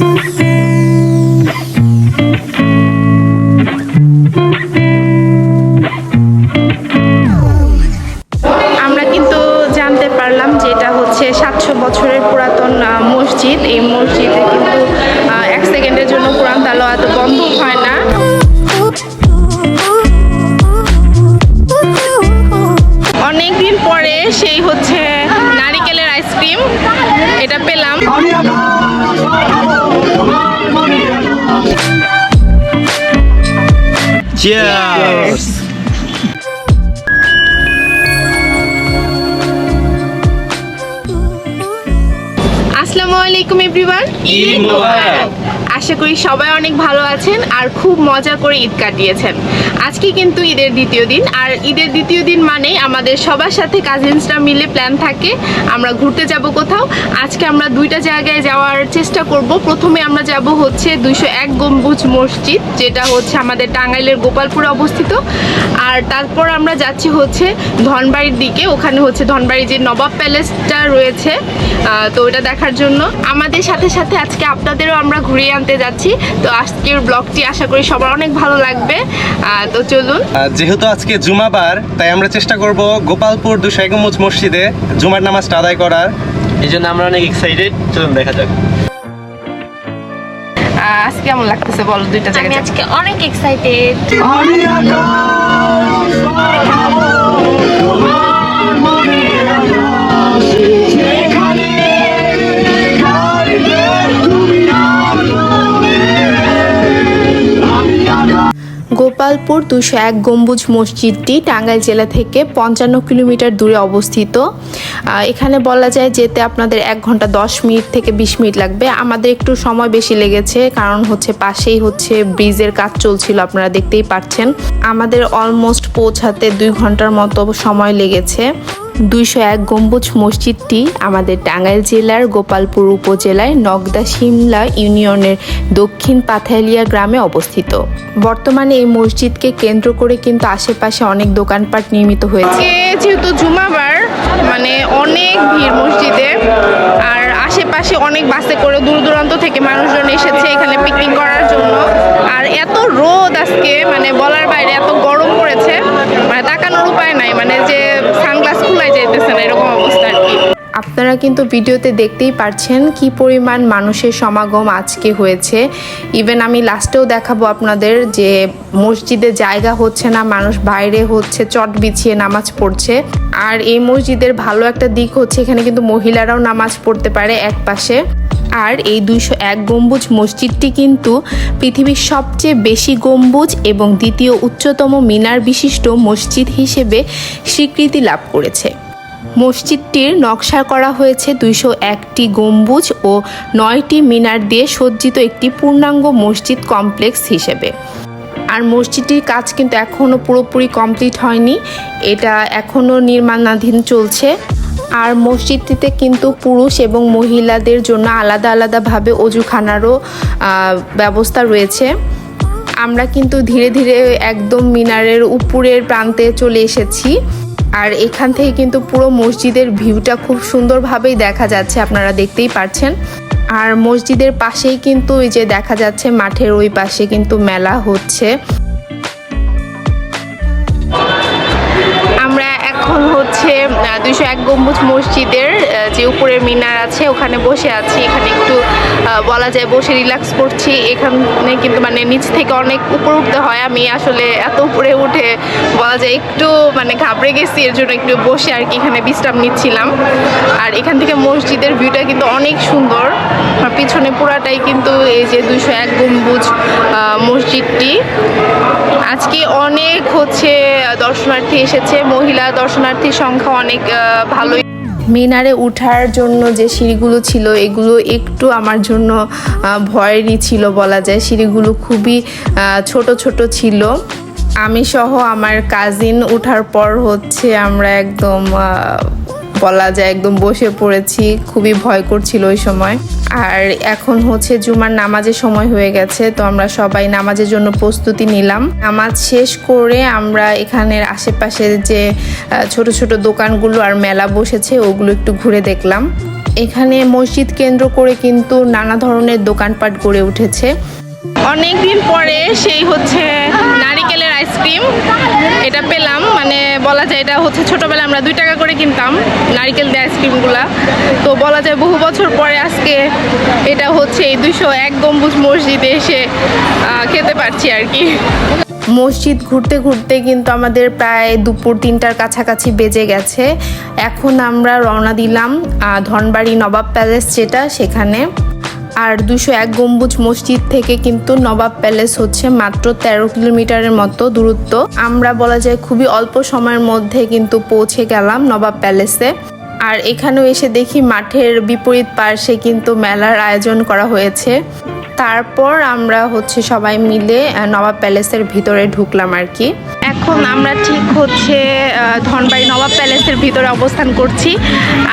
আমরা Cheers! আসসালামু আলাইকুম এভরিওয়ান ঈদ মোবারক। আশা করি সবাই অনেক ভালো আছেন আর খুব মজা করে ঈদ কাটিয়েছেন। আজকে কিন্তু ঈদের দ্বিতীয় দিন, আর ঈদের দ্বিতীয় দিন মানেই আমাদের সবার সাথে কাজিনসরা মিলে প্ল্যান থাকে, আমরা ঘুরতে যাব কোথাও। আজকে আমরা দুইটা জায়গায় যাওয়ার চেষ্টা করব। প্রথমে আমরা যাব হচ্ছে দুইশো এক গম্বুজ মসজিদ, যেটা হচ্ছে আমাদের টাঙ্গাইলের গোপালপুরে অবস্থিত। আর তারপর আমরা যাচ্ছি হচ্ছে ধনবাড়ির দিকে, ওখানে হচ্ছে ধনবাড়ির যে নবাব প্যালেসটা রয়েছে তো ওটা দেখার জন্য। আমাদের সাথে সাথে আজকে আপনাদেরও আমরা ঘুরিয়ে আনতে যাচ্ছি। তো আজকের ব্লগটি আশা করি সবার অনেক ভালো লাগবে। তো চলুন। যেহেতু আজকে জুমাবার তাই আমরা চেষ্টা করব গোপালপুর দুশো একমুজ মসজিদে জুমার নামাজটা আদায় করার। এই জন্য আমরা অনেক এক্সাইটেড চলুন দেখা যাক। আজকে কেমন লাগতেছে বলো দুইটা আমি জায়গায় আজকে অনেক এক্সাইটেড দুশো এক গম্বুজ মসজিদটি টাঙ্গাইল জেলা থেকে পঞ্চান্ন কিলোমিটার দূরে অবস্থিত। এখানে বলা যায় যেতে আপনাদের এক ঘণ্টা দশ মিনিট থেকে বিশ মিনিট লাগবে। আমাদের একটু সময় বেশি লেগেছে, কারণ হচ্ছে পাশেই হচ্ছে ব্রিজের কাজ চলছিল, আপনারা দেখতেই পাচ্ছেন আমাদের অলমোস্ট পৌঁছাতে দুই ঘণ্টার মতো সময় লেগেছে। দুইশো এক গম্বুজ মসজিদটি আমাদের টাঙ্গাইল জেলার গোপালপুর উপজেলায় নগদা সিমলা ইউনিয়নের দক্ষিণ পাথালিয়া গ্রামে অবস্থিত। বর্তমানে এই মসজিদকে কেন্দ্র করে কিন্তু আশেপাশে অনেক দোকানপাট নির্মিত হয়েছে। যেহেতু জুমাবার মানে অনেক ভিড় মসজিদে, আর আশেপাশে অনেক বাসে করে দূর দূরান্ত থেকে মানুষজন এসেছে এখানে পিকনিক করার জন্য। আর এত রোদ আজকে মানে বলার বাইরে এত গরম উপায় নাই মানে যে সানগ্লাস খুলাই যাইতেছে না, এরকম অবস্থা আর কি। আপনারা কিন্তু ভিডিওতে দেখতেই পারছেন কি পরিমাণ মানুষের সমাগম আজকে হয়েছে। ইভেন আমি লাস্টেও দেখাবো আপনাদের যে মসজিদে জায়গা হচ্ছে না, মানুষ বাইরে হচ্ছে, চট বিছিয়ে নামাজ পড়ছে। আর এই মসজিদের ভালো একটা দিক হচ্ছে, এখানে কিন্তু মহিলারাও নামাজ পড়তে পারে এক পাশে আর এই দুইশো এক গম্বুজ মসজিদটি কিন্তু পৃথিবীর সবচেয়ে বেশি গম্বুজ এবং দ্বিতীয় উচ্চতম মিনার বিশিষ্ট মসজিদ হিসেবে স্বীকৃতি লাভ করেছে। মসজিদটির নকশা করা হয়েছে দুইশো একটি গম্বুজ ও নয়টি মিনার দিয়ে সজ্জিত একটি পূর্ণাঙ্গ মসজিদ কমপ্লেক্স হিসেবে। আর মসজিদটির কাজ কিন্তু এখনও পুরোপুরি কমপ্লিট হয়নি। এটা এখনও নির্মাণাধীন চলছে। আর মসজিদটিতে কিন্তু পুরুষ এবং মহিলাদের জন্য আলাদা আলাদাভাবে অজুখানারও ব্যবস্থা রয়েছে। আমরা কিন্তু ধীরে ধীরে একদম মিনারের উপরের প্রান্তে চলে এসেছি। আর এখান থেকে কিন্তু পুরো মসজিদের ভিউটা খুব সুন্দরভাবেই দেখা যাচ্ছে, আপনারা দেখতেই পাচ্ছেন আর মসজিদের পাশেই কিন্তু ওই যে দেখা যাচ্ছে মাঠের ওই পাশে কিন্তু মেলা হচ্ছে। হচ্ছে দুইশো এক গম্বুজ মসজিদের যে উপরের মিনার আছে, ওখানে বসে আছি। এখানে একটু বলা যায় বসে রিল্যাক্স করছি। এখানে কিন্তু মানে নিচ থেকে অনেক উপরে উঠতে হয়। আমি আসলে এত উপরে উঠে, বলা যায় একটু মানে ঘাবড়ে গেছি, এর জন্য একটু বসে আর কি এখানে বিশ্রাম নিচ্ছিলাম। আর এখান থেকে মসজিদের ভিউটা কিন্তু অনেক সুন্দর। আর পিছনে পুরাটাই কিন্তু এই যে দুইশো এক গম্বুজ মসজিদটি। আজকে অনেক হচ্ছে দর্শনার্থী এসেছে, মহিলা দর্শনার্থীর সংখ্যা অনেক ভালোই। মিনারে উঠার জন্য যে সিঁড়িগুলো ছিল, এগুলো একটু আমার জন্য ভয়েরই ছিল বলা যায়। সিঁড়িগুলো খুবই ছোট ছোট ছিল। আমি সহ আমার কাজিন উঠার পর হচ্ছে আমরা একদম বলা যায়, একদম বসে পড়েছি, খুবই ভয় করছিল ওই সময়। আর এখন হচ্ছে জুমার নামাজের সময় হয়ে গেছে, তো আমরা সবাই নামাজের জন্য প্রস্তুতি নিলাম। নামাজ শেষ করে আমরা এখানের আশেপাশে যে ছোট ছোট দোকানগুলো আর মেলা বসেছে, ওগুলো একটু ঘুরে দেখলাম। এখানে মসজিদ কেন্দ্র করে কিন্তু নানা ধরনের দোকানপাট গড়ে উঠেছে। অনেকদিন পরে সেই হচ্ছে নারিকেলের আইসক্রিম এটা পেলাম মানে বলা যায় এটা হচ্ছে ছোটবেলায় আমরা দুই টাকা করে কিনতাম নারিকেল দিয়ে আইসক্রিমগুলা। তো বলা যায় বহু বছর পরে আজকে এটা হচ্ছে এই দুশো এক গম্বুজ মসজিদে এসে খেতে পারছি আর কি। মসজিদ ঘুরতে ঘুরতে কিন্তু আমাদের প্রায় দুপুর তিনটার কাছাকাছি বেজে গেছে। এখন আমরা রওনা দিলাম ধনবাড়ি নবাব প্যালেস যেটা, সেখানে। আর দুশো এক গম্বুজ মসজিদ থেকে কিন্তু নবাব প্যালেস হচ্ছে মাত্র তেরো কিলোমিটারের মতো দূরত্ব। আমরা বলা যায় খুবই অল্প সময়ের মধ্যে কিন্তু পৌঁছে গেলাম নবাব প্যালেসে। আর এখানেও এসে দেখি মাঠের বিপরীত পার্শ্বে কিন্তু মেলার আয়োজন করা হয়েছে। তারপর আমরা হচ্ছে সবাই মিলে নবাব প্যালেসের ভিতরে ঢুকলাম আর কি। এখন আমরা ঠিক হচ্ছে ধনবাড়ি নবাব প্যালেসের ভিতরে অবস্থান করছি।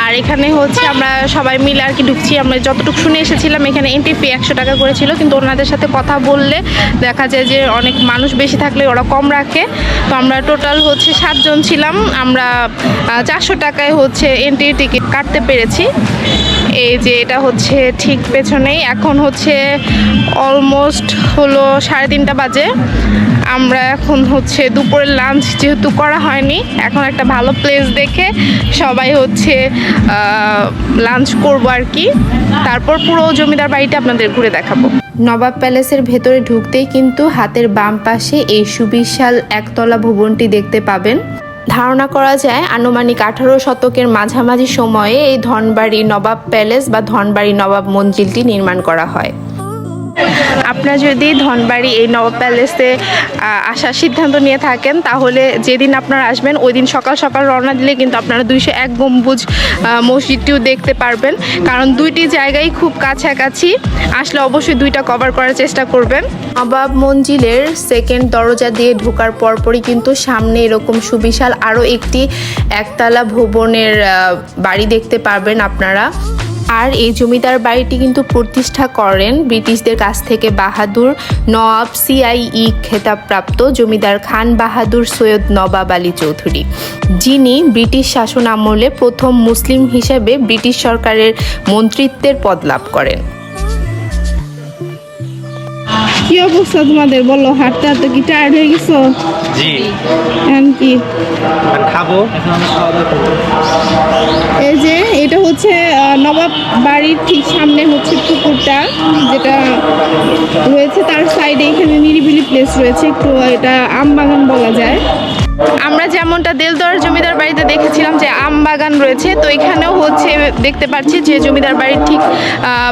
আর এখানে হচ্ছে আমরা সবাই মিলে আর কি ঢুকছি। আমরা যতটুকু শুনে এসেছিলাম, এখানে এন্ট্রি ফি একশো টাকা করেছিল কিন্তু ওনাদের সাথে কথা বললে দেখা যায় যে অনেক মানুষ বেশি থাকলে ওরা কম রাখে। তো আমরা টোটাল হচ্ছে সাতজন ছিলাম। আমরা চারশো টাকায় হচ্ছে এন্ট্রি টিকিট কাটতে পেরেছি। এই যে এটা হচ্ছে ঠিক পেছনেই। এখন হচ্ছে অলমোস্ট হলো সাড়ে তিনটা বাজে। আমরা এখন হচ্ছে দুপুরের লাঞ্চ যেহেতু করা হয়নি, এখন একটা ভালো প্লেস দেখে সবাই হচ্ছে লাঞ্চ করব আর কি। তারপর পুরো জমিদার বাড়িটা আপনাদের ঘুরে দেখাবো। নবাব প্যালেসের ভেতরে ঢুকতেই কিন্তু হাতের বাম পাশে এই সুবিশাল একতলা ভবনটি দেখতে পাবেন। ধারণা করা যায় আনুমানিক আঠারো শতকের মাঝামাঝি সময়ে এই ধনবাড়ি নবাব প্যালেস বা ধনবাড়ি নবাব মঞ্জিলটি নির্মাণ করা হয়। আপনারা যদি ধনবাড়ি এই নবাব প্যালেসে আসার সিদ্ধান্ত নিয়ে থাকেন, তাহলে যেদিন আপনারা আসবেন ওই দিন সকাল সকাল রওনা দিলে কিন্তু আপনারা দুইশো এক গম্বুজ মসজিদটিও দেখতে পারবেন। কারণ দুইটি জায়গায় খুব কাছাকাছি। আসলে অবশ্যই দুইটা কভার করার চেষ্টা করবেন। নবাব মঞ্জিলের সেকেন্ড দরজা দিয়ে ঢোকার পরপরই কিন্তু সামনে এরকম সুবিশাল আরও একটি একতলা ভবনের বাড়ি দেখতে পারবেন আপনারা। আর এই জমিদার বাড়িটি কিন্তু প্রতিষ্ঠা করেন ব্রিটিশদের কাছ থেকে বাহাদুর নওয়াব, সিআইই খেতাবপ্রাপ্ত জমিদার খান বাহাদুর সৈয়দ নবাব আলী চৌধুরী। যিনি ব্রিটিশ শাসন আমলে প্রথম মুসলিম হিসেবে ব্রিটিশ সরকারের মন্ত্রিত্বের পদ লাভ করেন। কি অবস্থা তোমাদের? বলো, হাঁটতে হাঁটতে কি টায়ার্ড হয়ে গেছো? জি। এখন কি? আর খাব? এই যে এটা হচ্ছে আহ, নবাব বাড়ির ঠিক সামনে হচ্ছে পুকুরটা যেটা রয়েছে। তার সাইডে এখানে নিরিবিলি প্লেস রয়েছে। একটু এটা আম বাগান বলা যায়। আমরা যেমনটা দেলদর জমিদার বাড়িতে দেখেছিলাম যে আম বাগান রয়েছে, তো এখানেও হচ্ছে দেখতে পাচ্ছি যে জমিদার বাড়ির ঠিক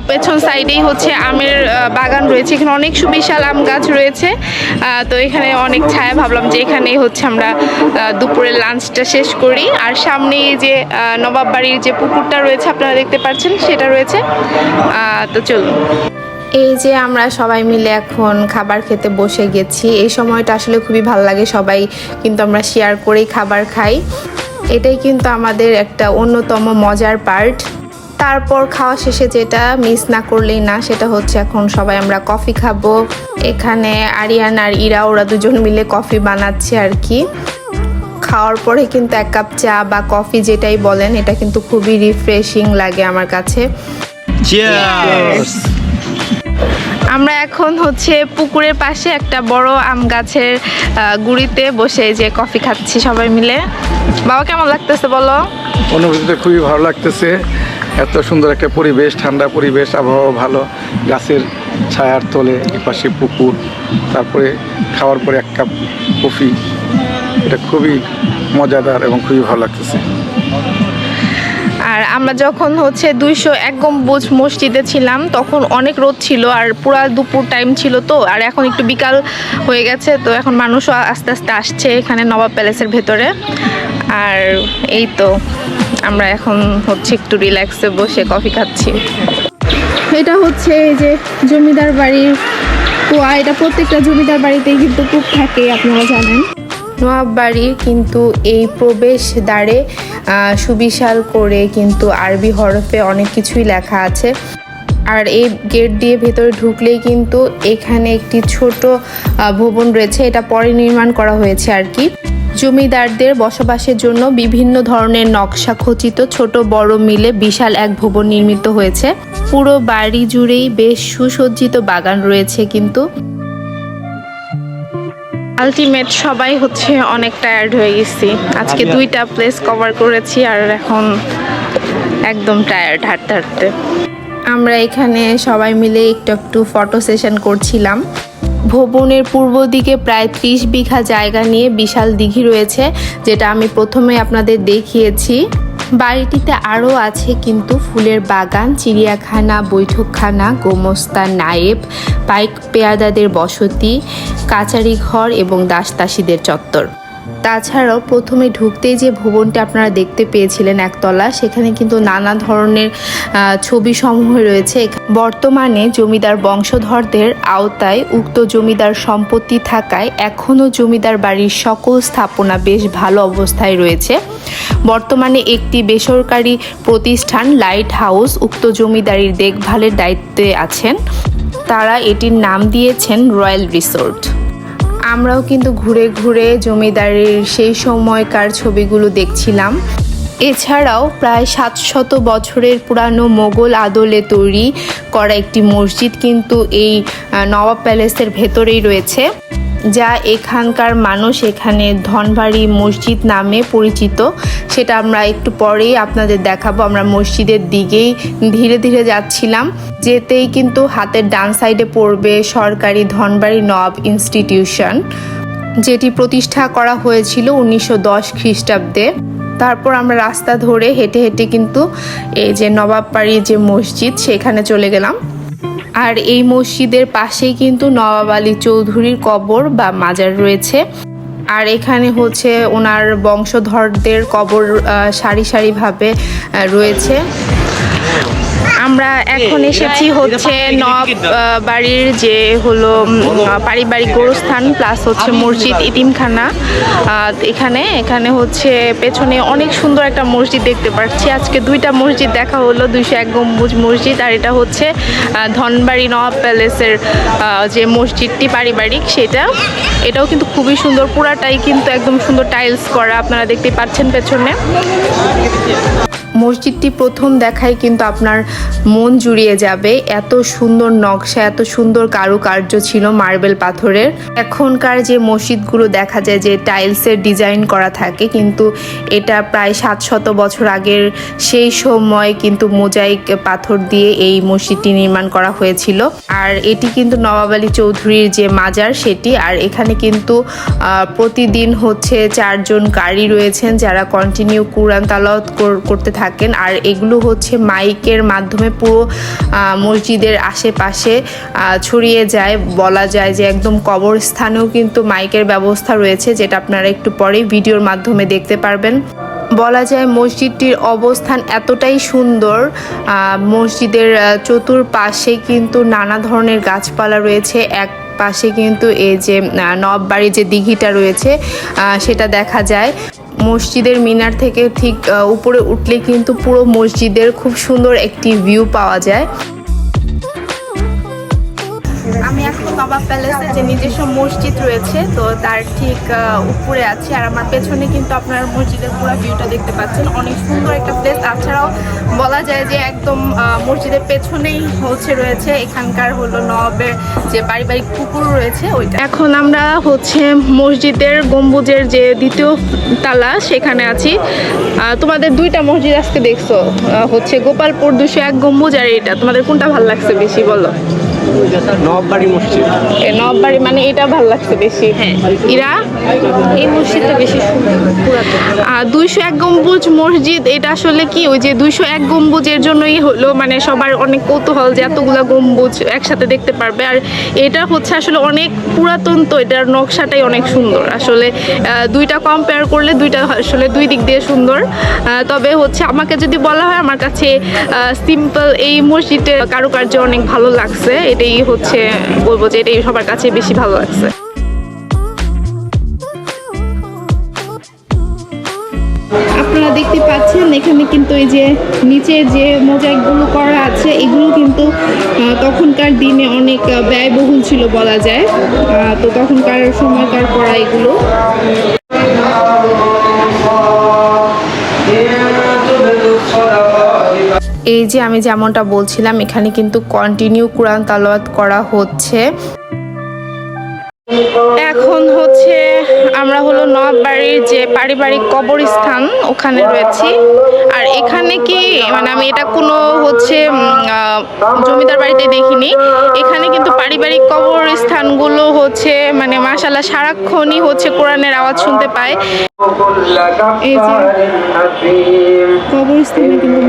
পেছন সাইডেই হচ্ছে আমের বাগান রয়েছে। এখানে অনেক সুবিশাল আম গাছ রয়েছে তো এখানে অনেক ছায়া। ভাবলাম যে এখানেই হচ্ছে আমরা দুপুরের লাঞ্চটা শেষ করি। আর সামনে যে নবাব বাড়ির যে পুকুরটা রয়েছে, আপনারা দেখতে পাচ্ছেন, সেটা রয়েছে। তো চলুন। এই যে আমরা সবাই মিলে এখন খাবার খেতে বসে গেছি এই সময়টা আসলে খুবই ভালো লাগে সবাই কিন্তু আমরা শেয়ার করেই খাবার খাই। এটাই কিন্তু আমাদের একটা অন্যতম মজার পার্ট তারপর খাওয়া শেষে যেটা মিস না করলেই না সেটা হচ্ছে এখন সবাই আমরা কফি খাব। এখানে আরিয়ান আর ইরা ওরা দুজন মিলে কফি বানাচ্ছে আর কি। খাওয়ার পরে কিন্তু এক কাপ চা বা কফি যেটাই বলেন এটা কিন্তু খুবই রিফ্রেশিং লাগে আমার কাছে। চিয়ার্স আমরা এখন হচ্ছে পুকুরের পাশে একটা বড় আম গাছের গুড়িতে বসে যে কফি খাচ্ছি সবাই মিলে। বাবা, কেমন লাগতেছে বলো? অনুভূতিটা খুবই ভালো লাগতেছে। এত সুন্দর একটা পরিবেশ, ঠান্ডা পরিবেশ, আবহাওয়া ভালো। গাছের ছায়ার তলে, এপাশে পুকুর, তারপরে খাওয়ার পরে এক কাপ কফি। এটা খুবই মজাদার এবং খুবই ভালো লাগতেছে। আর আমরা যখন হচ্ছে দুইশো এক গম্বুজ মসজিদে ছিলাম, তখন অনেক রোদ ছিল আর পুরা দুপুর টাইম ছিল তো, আর এখন একটু বিকাল হয়ে গেছে, তো এখন মানুষও আস্তে আস্তে আসছে এখানে নবাব প্যালেসের ভেতরে। আর এই তো, আমরা এখন হচ্ছে একটু রিল্যাক্সে বসে কফি খাচ্ছি। এটা হচ্ছে এই যে জমিদার বাড়ির কুয়া, এটা প্রত্যেকটা জমিদার বাড়িতেই কিন্তু কূপ থাকে, আপনারা জানেন। নবাব বাড়ির কিন্তু এই প্রবেশ দ্বারে সুবিশাল করে কিন্তু আরবি হরফে অনেক কিছুই লেখা আছে। আর এই গেট দিয়ে ভেতরে ঢুকলেই কিন্তু এখানে একটি ছোট ভবন রয়েছে। এটা পরে নির্মাণ করা হয়েছে আর কি। জমিদারদের বসবাসের জন্য বিভিন্ন ধরনের নকশা খচিত ছোট বড় মিলে বিশাল এক ভবন নির্মিত হয়েছে। পুরো বাড়ি জুড়েই বেশ সুসজ্জিত বাগান রয়েছে কিন্তু। আলটিমেট সবাই হচ্ছে অনেক টায়ার্ড হয়ে গেছি। আজকে দুইটা প্লেস কভার করেছি আর এখন একদম টায়ার্ড হাঁটতে হাঁটতে। আমরা এখানে সবাই মিলে একটু একটু ফটো সেশন করছিলাম। ভবনের পূর্ব দিকে প্রায় ত্রিশ বিঘা জায়গা নিয়ে বিশাল দিঘি রয়েছে যেটা আমি প্রথমে আপনাদের দেখিয়েছি। বাড়িটিতে আরও আছে কিন্তু ফুলের বাগান, চিড়িয়াখানা, বৈঠকখানা, গোমস্তা, নায়েব, পাইক পেয়াদাদের বসতি কাচারি ঘর এবং দাসদাসীদের চত্বর। তাছাড়াও প্রথমে ঢুকতেই যে ভবনটা আপনারা দেখতে পেয়েছিলেন একতলা, সেখানে কিন্তু নানা ধরনের ছবি সমূহ রয়েছে। বর্তমানে জমিদার বংশধরদের আওতায় উক্ত জমিদার সম্পত্তি থাকায় এখনও জমিদার বাড়ির সকল স্থাপনা বেশ ভালো অবস্থায় রয়েছে। বর্তমানে একটি বেসরকারি প্রতিষ্ঠান, লাইট হাউস, উক্ত জমিদারির দেখভালের দায়িত্বে আছেন। তারা এটির নাম দিয়েছেন রয়্যাল রিসোর্ট। আমরাও কিন্তু ঘুরে ঘুরে জমিদারের সেই সময়কার ছবিগুলো দেখছিলাম। এছাড়াও প্রায় সাতশত বছরের পুরানো মোগল আদলে তৈরি করা একটি মসজিদ কিন্তু এই নবাব প্যালেসের ভেতরেই রয়েছে। যা এখানকার মানুষ এখানে ধনবাড়ি মসজিদ নামে পরিচিত, সেটা আমরা একটু পরেই আপনাদের দেখাবো। আমরা মসজিদের দিকেই ধীরে ধীরে যাচ্ছিলাম। যেতেই কিন্তু হাতের ডান সাইডে পড়বে সরকারি ধনবাড়ি নব ইনস্টিটিউশন, যেটি প্রতিষ্ঠা করা হয়েছিল উনিশশো দশ খ্রিস্টাব্দে। তারপর আমরা রাস্তা ধরে হেঁটে হেঁটে কিন্তু এই যে নবাববাড়ির যে মসজিদ, সেখানে চলে গেলাম। আর এই মসজিদের পাশেই কিন্তু নবাব আলী চৌধুরীর কবর বা মাজার রয়েছে। আর এখানে হচ্ছে ওনার বংশধরদের কবর সারি সারিভাবে রয়েছে। আমরা এখন এসেছি হচ্ছে নব বাড়ির যে হলো পারিবারিক গোরস্থান প্লাস হচ্ছে মসজিদ ইতিমখানা। এখানে এখানে হচ্ছে পেছনে অনেক সুন্দর একটা মসজিদ দেখতে পাচ্ছি আজকে দুইটা মসজিদ দেখা হলো দুইশো এক গম্বুজ মসজিদ আর এটা হচ্ছে ধনবাড়ি নবাব প্যালেসের যে মসজিদটি পারিবারিক সেটা। এটাও কিন্তু খুবই সুন্দর পুরাটাই কিন্তু একদম সুন্দর টাইলস করা আপনারা দেখতেই পাচ্ছেন পেছনে। মসজিদটি প্রথম দেখায় কিন্তু আপনার মন জুড়িয়ে যাবে। এত সুন্দর নকশা, এত সুন্দর কারুকার্য ছিল মার্বেল পাথরের। এখনকার যে মসজিদগুলো দেখা যায় যে টাইলসের ডিজাইন করা থাকে, কিন্তু এটা প্রায় সাত শত বছর আগের সেই সময় কিন্তু মোজাইক পাথর দিয়ে এই মসজিদটি নির্মাণ করা হয়েছিল। আর এটি কিন্তু নবাব আলী চৌধুরীর যে মাজার সেটি, আর এখানে কিন্তু প্রতিদিন হচ্ছে চারজন কারি রয়েছেন যারা কন্টিনিউ কুরআন তালাওয়াত করতে করতে থাকেন আর এগুলো হচ্ছে মাইকের মাধ্যমে পুরো মসজিদের আশেপাশে ছড়িয়ে যায়। বলা যায় যে একদম কবরস্থানেও কিন্তু মাইকের ব্যবস্থা রয়েছে, যেটা আপনারা একটু পরেই ভিডিওর মাধ্যমে দেখতে পারবেন। বলা যায় মসজিদটির অবস্থান এতটাই সুন্দর মসজিদের চতুর্পাশে কিন্তু নানা ধরনের গাছপালা রয়েছে, এক পাশে কিন্তু এই যে নববাড়ি যে দিঘিটা রয়েছে সেটা দেখা যায়। মসজিদের মিনার থেকে ঠিক উপরে উঠলে কিন্তু পুরো মসজিদের খুব সুন্দর একটি ভিউ পাওয়া যায়। আমি এখন নবাব প্যালেসে যে নিজস্ব মসজিদ রয়েছে, তো তার ঠিক উপরে আছে। আর আমার পেছনে কিন্তু আপনার মসজিদের পুরো ভিউটা দেখতে পাচ্ছেন। অনেক সুন্দর একটা প্লেস তাছাড়াও বলা যায় যে একদম মসজিদের পেছনেই হচ্ছে রয়েছে, এখানকার হলো নবাবের যে পারিবারিক পুকুর রয়েছে, ওইটা। এখন আমরা হচ্ছে মসজিদের গম্বুজের যে দ্বিতীয় তালা, সেখানে আছি। তোমাদের দুইটা মসজিদ আজকে দেখছ হচ্ছে গোপালপুর দুশো এক গম্বুজ আর এটা। তোমাদের কোনটা ভালো লাগছে বেশি, বলো? নববাড়ি মসজিদ। এ নববাড়ি মানে এটা ভালো লাগছে বেশি। হ্যাঁ। ইরা? এই মসজিদটা বেশি দুইশো এক গম্বুজ মসজিদ এটা আসলে কি? ওই যে দুইশো এক গম্বুজের জন্যই হলো মানে সবার অনেক কৌতূহল যে এতগুলা গম্বুজ একসাথে দেখতে পারবে। আর এটা হচ্ছে আসলে অনেক পুরাতন তো এটার নকশাটাই অনেক সুন্দর। আসলে দুইটা কম্পেয়ার করলে দুইটা আসলে দুই দিক দিয়ে সুন্দর। তবে হচ্ছে আমাকে যদি বলা হয় আমার কাছে সিম্পল এই মসজিদের কারুকার্য অনেক ভালো লাগছে। এটাই হচ্ছে বলব যে এটাই সবার কাছে বেশি ভালো লাগছে। আপনারা দেখতে পাচ্ছেন, এখানে কিন্তু এই যে নিচে যে মোজাইকগুলো করা আছে, এগুলো কিন্তু তখনকার দিনে অনেক ব্যয়বহুল ছিল বলা যায়। তো তখনকার সময়কার করা এগুলো। এই যে আমি যেমনটা বলছিলাম এখানে কিন্তু কন্টিনিউ কোরআন তালাওয়াত করা হচ্ছে। এখন হচ্ছে আমরা হলো নবাবাড়ির যে পারিবারিক কবরস্থান ওখানে রয়েছি। আর এখানে কি মানে আমি এটা কোনো হচ্ছে জমিদার বাড়িতে দেখিনি। এখানে কিন্তু পারিবারিক কবরস্থানগুলো হচ্ছে মানে মাশাল্লাহ সারাক্ষণই হচ্ছে কোরআনের আওয়াজ শুনতে পায়। কবরস্থানে কিন্তু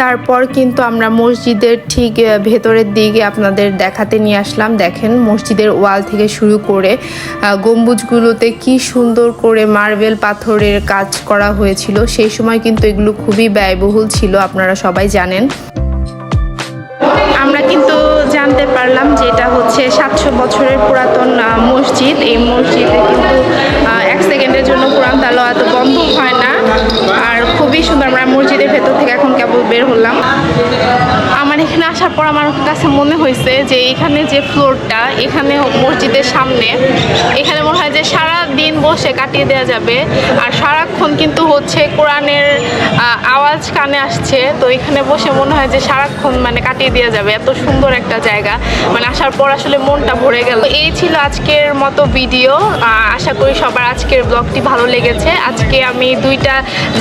তারপর কিন্তু আমরা মসজিদের ঠিক ভেতরের দিকে আপনাদের দেখাতে নিয়ে আসলাম। দেখেন মসজিদের ওয়াল থেকে শুরু করে গম্বুজগুলোতে কি সুন্দর করে মার্বেল পাথরের কাজ করা হয়েছিল। সেই সময় কিন্তু এগুলো খুবই ব্যয়বহুল ছিল, আপনারা সবাই জানেন। আমরা কিন্তু জানতে পারলাম যে এটা হচ্ছে সাতশো বছরের পুরাতন মসজিদ। এই মসজিদে কিন্তু এক সেকেন্ডের জন্য পুরান কোরআন তালাওয়াত বন্ধ হয় না। আর খুবই সুন্দর আমরা মসজিদের ভেতর থেকে এখন কেবল বের হলাম। আমার এখানে আসার পর আমার কাছে মনে হয়েছে যে এখানে যে ফ্লোরটা, এখানে মসজিদের সামনে, এখানে মনে হয় যে সারা দিন বসে কাটিয়ে দেওয়া যাবে। আর সারাক্ষণ কিন্তু হচ্ছে কোরআনের আওয়াজ কানে আসছে। তো এখানে বসে মনে হয় যে সারাক্ষণ মানে কাটিয়ে দেওয়া যাবে। এত সুন্দর একটা জায়গা। মানে আসার পর আসলে মনটা ভরে গেল। এই ছিল আজকের মতো ভিডিও। আশা করি সবার আজকের ব্লগটি ভালো লেগেছে। আজকে আমি দুইটা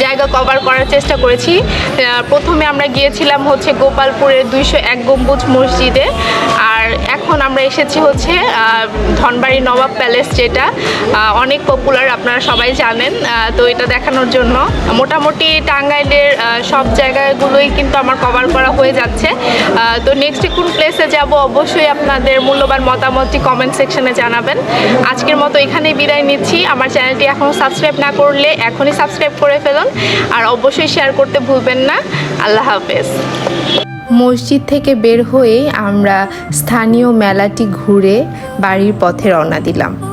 জায়গা কভার করার চেষ্টা করেছি। প্রথমে আমরা গিয়েছিলাম হচ্ছে গোপালপুরের দুইশো এক গম্বুজ মসজিদে। আর এখন আমরা এসেছি হচ্ছে ধনবাড়ি নবাব প্যালেস যেটা অনেক পপুলার, আপনারা সবাই জানেন। তো এটা দেখানোর জন্য। মোটামুটি টাঙ্গাইলের সব জায়গাগুলোই কিন্তু আমার কভার করা হয়ে যাচ্ছে। তো নেক্সট কোন প্লেসে যাব অবশ্যই আপনাদের মূল্যবান মতামতটি কমেন্ট সেকশনে জানাবেন। আজকের মতো এখানেই বিদায় নিচ্ছি। আমার চ্যানেলটি এখনও সাবস্ক্রাইব না করলে এখনই সাবস্ক্রাইব করে ফেলুন। আর অবশ্যই শেয়ার করতে ভুলবেন না। আল্লাহ হাফেজ। মসজিদ থেকে বের হয়ে আমরা স্থানীয় মেলাটি ঘুরে বাড়ির পথে রওনা দিলাম।